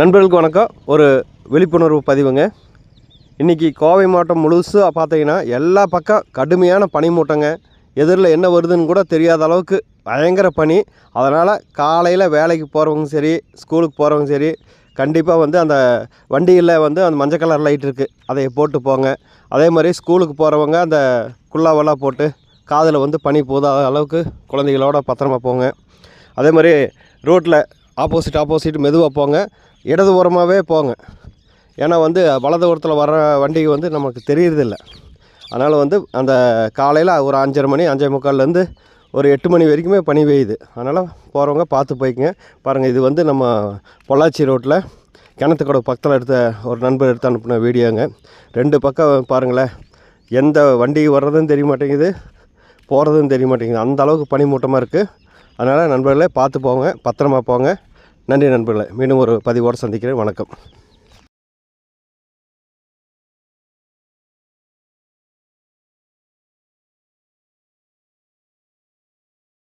நண்பர்களுக்கு வணக்கம். ஒரு விழிப்புணர்வு பதிவுங்க. இன்றைக்கி கோவை மாவட்டம் முழுசாக பார்த்தீங்கன்னா எல்லா பக்கம் கடுமையான பனிமூட்டங்க. எதிரில் என்ன வருதுன்னு கூட தெரியாத அளவுக்கு பயங்கர பனி. அதனால் காலையில் வேலைக்கு போகிறவங்க சரி ஸ்கூலுக்கு போகிறவங்க சரி கண்டிப்பாக வந்து அந்த வண்டியில் வந்து அந்த மஞ்சள் கலர் லைட் இருக்குது அதை போட்டு போங்க. அதே மாதிரி ஸ்கூலுக்கு போகிறவங்க அந்த குல்லாவெல்லாம் போட்டு காதில் வந்து பனி போதாத அளவுக்கு குழந்தைகளோட பத்திரமா போங்க. அதே மாதிரி ரோட்டில் ஆப்போசிட் ஆப்போசிட் மெதுவாக போங்க. இடது ஓரமாகவே போங்க. ஏன்னா வந்து வலது ஓரத்தில் வர வண்டி வந்து நமக்கு தெரியறதில்ல. அதனால் வந்து அந்த காலையில் ஒரு அஞ்சரை மணி அஞ்சே முக்கால்லேருந்து ஒரு எட்டு மணி வரைக்குமே பனி பெய்யுது. அதனால் போகிறவங்க பார்த்து போய்க்குங்க. பாருங்கள் இது வந்து நம்ம பொள்ளாச்சி ரோட்டில் கிணத்துக்கடை பக்கத்தில் எடுத்த ஒரு நண்பர் எடுத்து அனுப்பின வீடியோங்க. ரெண்டு பக்கம் பாருங்களேன். எந்த வண்டி வர்றதும் தெரிய மாட்டேங்குது போகிறதும் தெரிய மாட்டேங்குது. அந்த அளவுக்கு பனிமூட்டமாக இருக்குது அதனால் நண்பர்களே பார்த்து போங்க பத்திரமா போங்க. நன்றி நண்பர்களே. மீண்டும் ஒரு பதிவோடு சந்திக்கிறேன். வணக்கம்.